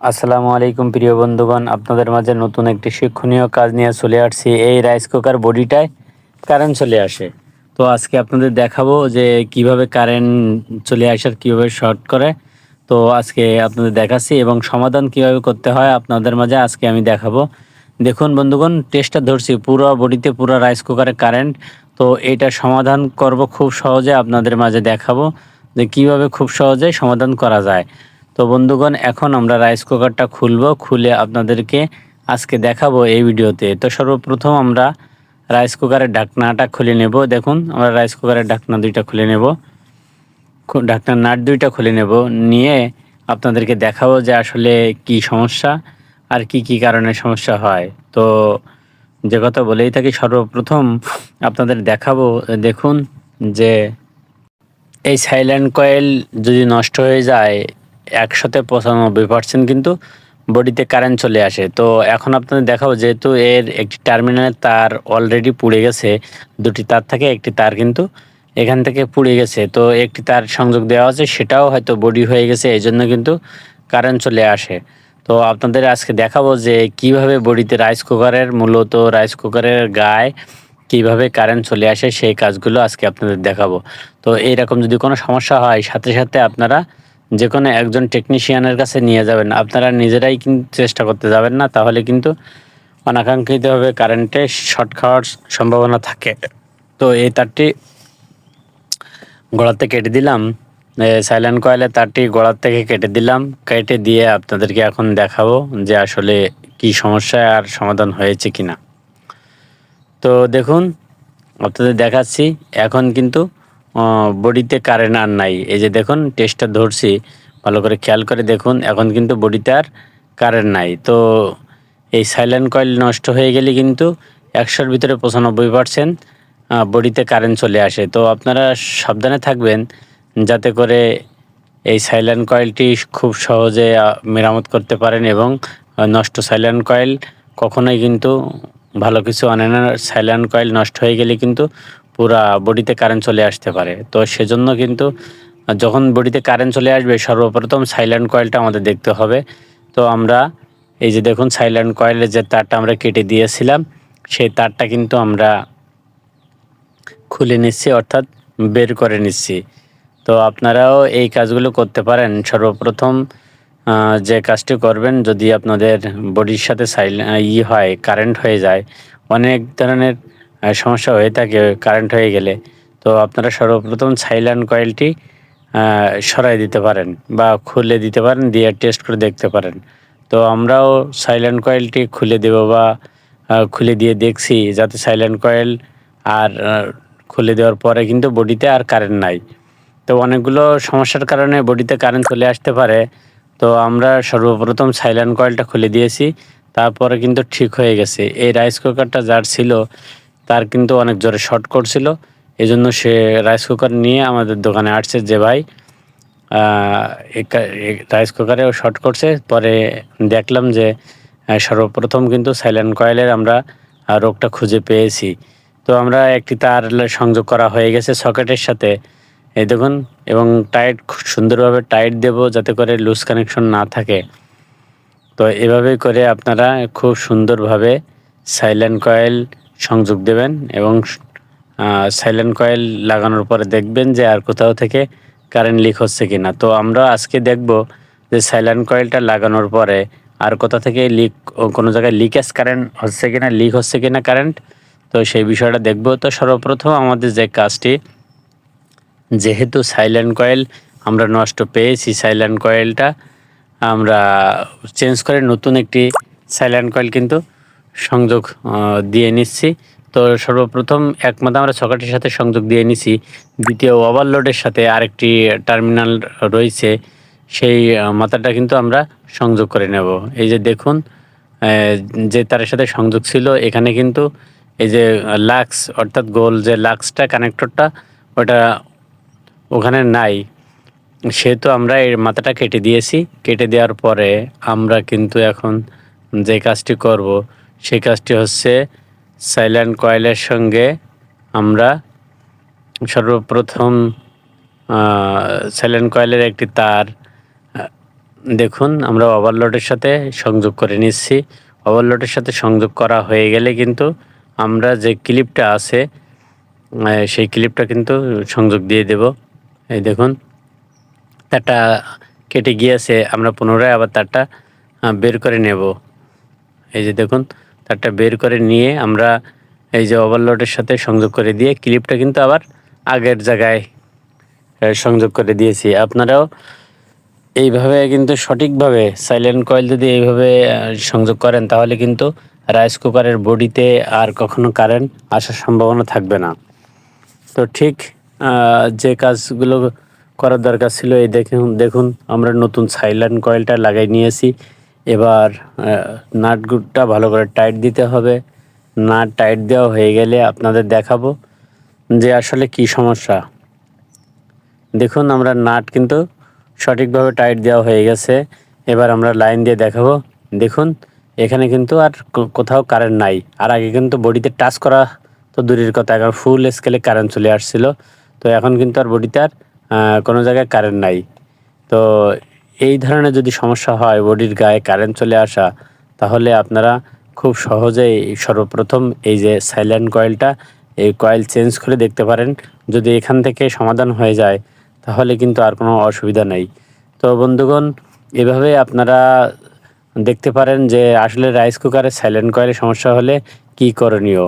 আসসালামু আলাইকুম প্রিয় বন্ধুগণ, আপনাদের মাঝে নতুন একটি শিক্ষণীয় কাজ নিয়ে চলে আসছি। এই রাইস কুকার বডিটায় কারেন্ট চলে আসে। তো আজকে আপনাদের দেখাবো যে কীভাবে কারেন্ট চলে আসার কীভাবে শর্ট করে। তো আজকে আপনাদের দেখাচ্ছি এবং সমাধান কীভাবে করতে হয় আপনাদের মাঝে আজকে আমি দেখাবো। দেখুন বন্ধুগণ টেস্টটা ধরছি, পুরো বডিতে পুরো রাইস কুকারে কারেন্ট তো এটা সমাধান করব খুব সহজে আপনাদের মাঝে দেখাবো যে কীভাবে খুব সহজে সমাধান করা যায়। তো বন্ধুগণ, এখন আমরা রাইস কুকারটা খুলব, খুলে আপনাদেরকে আজকে দেখাবো এই ভিডিওতে। তো সর্বপ্রথম আমরা রাইস কুকারের ঢাকনাটা খুলে নেব। দেখুন, আমরা রাইস কুকারের ঢাকনা দুইটা খুলে নেব। ঢাকনার নাট দুইটা খুলে নেব। নিয়ে আপনাদেরকে দেখাবো যে আসলে কি সমস্যা আর কি কি কারণে সমস্যা হয়। তো যে কথা বলেই থাকি, সর্বপ্রথম আপনাদের দেখাবো, দেখুন যে এই সাইলেন্ট কয়েল যদি নষ্ট হয়ে যায় একশোতে পঁচানব্বই পার্সেন্ট কিন্তু বডিতে কারেন্ট চলে আসে। তো এখন আপনাদের দেখাবো, যেহেতু এর একটি টার্মিনালের তার অলরেডি পুড়ে গেছে, দুটি তার থেকে, একটি তার কিন্তু এখান থেকে পুড়ে গেছে। তো একটি তার সংযোগ দেওয়া আছে সেটাও হয়তো বডি হয়ে গেছে এই জন্য কিন্তু কারেন্ট চলে আসে। তো আপনাদের আজকে দেখাবো যে কীভাবে বডিতে রাইস কুকারের মূলত রাইস কুকারের গায়ে কীভাবে কারেন্ট চলে আসে, সেই কাজগুলো আজকে আপনাদের দেখাবো। তো এইরকম যদি কোনো সমস্যা হয়, সাথে সাথে আপনারা যে কোনো একজন টেকনিশিয়ানের কাছে নিয়ে যাবেন। আপনারা নিজেরাই কিন্তু চেষ্টা করতে যাবেন না, তাহলে কিন্তু অনাকাঙ্ক্ষিতভাবে কারেন্টে শর্ট খাওয়ার সম্ভাবনা থাকে। তো এই তারটি গোড়াতে কেটে দিলাম। সাইলেন্ট কয়েলে তারটি গোড়ার থেকে কেটে দিলাম। কেটে দিয়ে আপনাদেরকে এখন দেখাবো যে আসলে কি সমস্যা আর সমাধান হয়েছে কি না তো দেখুন, আপনাদের দেখাচ্ছি। এখন কিন্তু বডিতে কারেন্ট আর নাই। এই যে দেখুন টেস্টটা ধরছি, ভালো করে খেয়াল করে দেখুন, এখন কিন্তু বডিতে আর কারেন্ট নাই। তো এই সাইলেন্ট কয়েল নষ্ট হয়ে গেলে কিন্তু একশোর ভিতরে পঁচানব্বই পারসেন্ট বডিতে কারেন্ট চলে আসে। তো আপনারা সাবধানে থাকবেন, যাতে করে এই সাইলেন্ট কয়েলটি খুব সহজে মেরামত করতে পারেন এবং নষ্ট সাইলেন্ট কয়েল কখনোই কিন্তু ভালো কিছু আনে না। সাইলেন্ট কয়েল নষ্ট হয়ে গেলে কিন্তু পুরা বডিতে কারেন্ট চলে আসতে পারে। তো সেজন্য কিন্তু, যখন বডিতে কারেন্ট চলে আসবে, সর্বপ্রথম সাইলেন্ট কয়েলটা আমাদের দেখতে হবে। তো আমরা, এই যে দেখুন সাইলেন্ট কয়েলের যে তারটা আমরা কেটে দিয়েছিলাম, সেই তারটা কিন্তু আমরা খুলে নিচ্ছি, অর্থাৎ বের করে নিচ্ছি। তো আপনারাও এই কাজগুলো করতে পারেন। সর্বপ্রথম যে কাজটি করবেন, যদি আপনাদের বডির সাথে সাইল ই হয় কারেন্ট হয়ে যায়, অনেক ধরনের সমস্যা হয়ে থাকে কারেন্ট হয়ে গেলে। তো আপনারা সর্বপ্রথম সাইলেন্ট কয়েলটি সরাই দিতে পারেন বা খুলে দিতে পারেন, দিয়ে টেস্ট করে দেখতে পারেন। তো আমরাও সাইলেন্ট কয়েলটি খুলে দেব বা খুলে দিয়ে দেখছি যাতে সাইলেন্ট কয়েল আর খুলে দেওয়ার পরে কিন্তু বডিতে আর কারেন্ট নাই। তো অনেকগুলো সমস্যার কারণে বডিতে কারেন্ট চলে আসতে পারে। তো আমরা সর্বপ্রথম সাইলেন্ট কয়েলটা খুলে দিয়েছি, তারপরে কিন্তু ঠিক হয়ে গেছে। এই রাইস কুকারটা যার ছিল তার কিন্তু অনেক জোরে শর্ট করছিল এই জন্য সে রাইস কুকার নিয়ে আমাদের দোকানে আসছে যে ভাই রাইস কুকারেও শর্ট করছে পরে দেখলাম যে সর্বপ্রথম কিন্তু সাইলেন্ট কয়েলের আমরা রোগটা খুঁজে পেয়েছি। তো আমরা একটি তার সংযোগ করা হয়ে গেছে সকেটের সাথে। এই দেখুন, এবং টাইট খুব সুন্দরভাবে টাইট দেব যাতে করে লুজ কানেকশন না থাকে। তো এভাবে করে আপনারা খুব সুন্দরভাবে সাইলেন্ট কয়েল সংযোগ দেবেন এবং সাইলেন্ট কয়েল লাগানোর পরে দেখবেন যে আর কোথাও থেকে কারেন্ট লিক হচ্ছে কি না তো আমরা আজকে দেখব যে সাইলেন্ট কয়েলটা লাগানোর পরে আর কোথা থেকে লিক কোনো জায়গায় লিকেজ কারেন্ট হচ্ছে কি না লিক হচ্ছে কি না কারেন্ট তো সেই বিষয়টা দেখব। তো সর্বপ্রথম আমাদের যে কাজটি, যেহেতু সাইলেন্ট কয়েল আমরা নষ্ট পেয়েছি সাইলেন্ট কয়েলটা আমরা চেঞ্জ করে নতুন একটি সাইলেন্ট কয়েল কিন্তু সংযোগ দিয়ে নিচ্ছি। তো সর্বপ্রথম এক মাথা আমরা সকেটের সাথে সংযোগ দিয়ে নিছি। দ্বিতীয় ওভারলোডের সাথে আরেকটি টার্মিনাল রয়েছে। সেই মাথাটা কিন্তু আমরা সংযোগ করে নেব। এই যে দেখুন যে তারের সাথে সংযোগ ছিল, এখানে কিন্তু এই যে লাক্স অর্থাৎ গোল যে লাক্সটা কানেক্টরটা ওটা ওখানে নাই। সেহেতু আমরা এই মাথাটা কেটে দিয়েছি। কেটে দেওয়ার পরে আমরা কিন্তু এখন যে কাজটি করব সেই কাজটি হচ্ছে সাইলেন্ট কয়েলের সঙ্গে আমরা সর্বপ্রথম সাইলেন্ট কয়েলের একটি তার দেখুন, আমরা ওভারলোডের সাথে সংযোগ করে নিচ্ছি। ওভারলোডের সাথে সংযোগ করা হয়ে গেলে কিন্তু আমরা যে ক্লিপটা আছে সেই ক্লিপটা কিন্তু সংযোগ দিয়ে দেব। এই দেখুন, তারটা কেটে গিয়েছে, আমরা পুনরায় আবার তারটা বের করে নেব। এই যে দেখুন তারটা বের করে নিয়ে আমরা এই যে ওভারলোডের সাথে সংযোগ করে দিয়ে ক্লিপটা কিন্তু আবার আগের জায়গায় সংযোগ করে দিয়েছি। আপনারাও এইভাবে কিন্তু সঠিকভাবে সাইলেন্ট কয়েল যদি এইভাবে সংযোগ করেন তাহলে কিন্তু রাইস কুকারের বডিতে আর কখনো কারেন্ট আসার সম্ভাবনা থাকবে না। তো ঠিক যে কাজগুলো করার দরকার ছিল, এই দেখুন দেখুন, আমরা নতুন সাইলেন্ট কয়েলটা লাগাই নিয়েছি। এবার নাটগুটা ভালো করে টাইট দিতে হবে। নাট টাইট দেওয়া হয়ে গেলে আপনাদের দেখাবো যে আসলে কি সমস্যা। দেখুন, আমরা নাট কিন্তু সঠিকভাবে টাইট দেওয়া হয়ে গেছে। এবার আমরা লাইন দিয়ে দেখাবো। দেখুন, এখানে কিন্তু আর কোথাও কারেন্ট নাই। আর আগে কিন্তু বডিতে টাচ করা তো দূরের কথা, এখন ফুল স্কেলে কারেন্ট চলে আসছিল। তো এখন কিন্তু আর বডিতে আর কোনো জায়গায় কারেন্ট নাই। তো এই ধরনের যদি সমস্যা হয়, বডির গায়ে কারেন্ট চলে আসা, তাহলে আপনারা খুব সহজেই সর্বপ্রথম এই যে সাইলেন্ট কয়েলটা এই কয়েল চেঞ্জ করে দেখতে পারেন। যদি এখান থেকে সমাধান হয়ে যায়, তাহলে কিন্তু আর কোনো অসুবিধা নেই। তো বন্ধুগণ, এভাবে আপনারা দেখতে পারেন যে আসলে রাইস কুকারে সাইলেন্ট কয়েলের সমস্যা হলে কি করণীয়।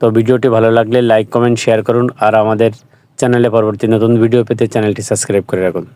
তো ভিডিওটি ভালো লাগলে লাইক কমেন্ট শেয়ার করুন। আর আমাদের চ্যানেলে পরবর্তী নতুন ভিডিও পেতে চ্যানেলটি সাবস্ক্রাইব করে রাখুন।